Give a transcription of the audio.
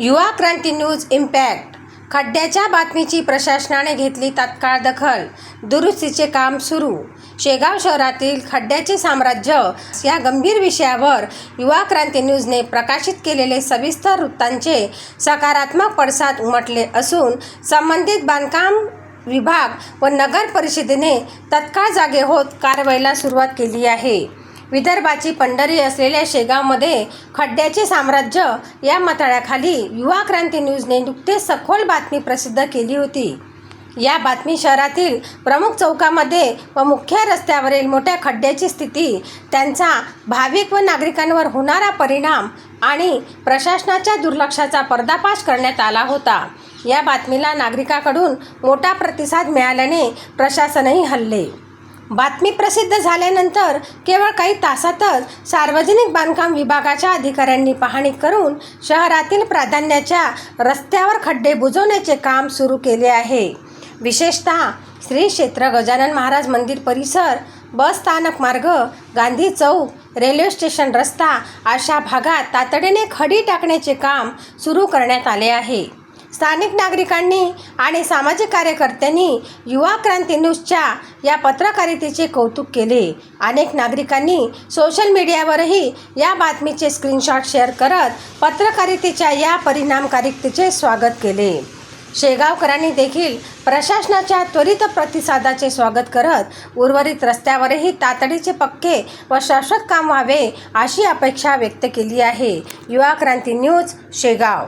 युवा क्रांती news impact. खड्ड्याच्या बातमीची प्रशासनाने घेतली तात्काळ दखल. दुरुस्तीचे काम सुरू. शेगाव शहरातील खड्ड्याचे साम्राज्य या गंभीर विषयावर युवा क्रांती न्यूजने प्रकाशित केलेले सविस्तर वृत्तांचे सकारात्मक पडसाद उमटले असून संबंधित बांधकाम विभाग व नगर परिषदेने तत्काळ जागे होत कारवाईला सुरुवात केली आहे. विदर्भाची पंढरी असलेल्या शेगावमध्ये खड्ड्याचे साम्राज्य या मथळ्याखाली युवा क्रांती न्यूजने नुकतेच सखोल बातमी प्रसिद्ध केली होती. या बातमी शहरातील प्रमुख चौकामध्ये व मुख्य रस्त्यावरील मोठ्या खड्ड्याची स्थिती त्यांचा भाविक व नागरिकांवर होणारा परिणाम आणि प्रशासनाच्या दुर्लक्षाचा पर्दाफाश करण्यात आला होता. या बातमीला नागरिकाकडून मोठा प्रतिसाद मिळाल्याने प्रशासनही हल्ले. बातमी प्रसिद्ध झाल्यानंतर केवळ काही तासातच सार्वजनिक बांधकाम विभागाच्या अधिकाऱ्यांनी पाहणी करून शहरातील प्राधान्याच्या रस्त्यावर खड्डे बुजवण्याचे काम सुरू केले आहे. विशेषतः श्री क्षेत्र गजानन महाराज मंदिर परिसर बस स्थानक मार्ग गांधी चौक रेल्वे स्टेशन रस्ता अशा भागात तातडीने खडी टाकण्याचे काम सुरू करण्यात आले आहे. स्थानिक नागरिकांनी आणि सामाजिक कार्यकर्त्यांनी युवा क्रांती न्यूजच्या या पत्रकारितेचे कौतुक केले. अनेक नागरिकांनी सोशल मीडियावरही या बातमीचे स्क्रीनशॉट शेअर करत पत्रकारितेच्या या परिणामकारितेचे स्वागत केले. शेगावकरांनी देखील प्रशासनाच्या त्वरित प्रतिसादाचे स्वागत करत उर्वरित रस्त्यावरही तातडीचे पक्के व शाश्वत काम व्हावे अशी अपेक्षा व्यक्त केली आहे. युवा क्रांती न्यूज शेगाव.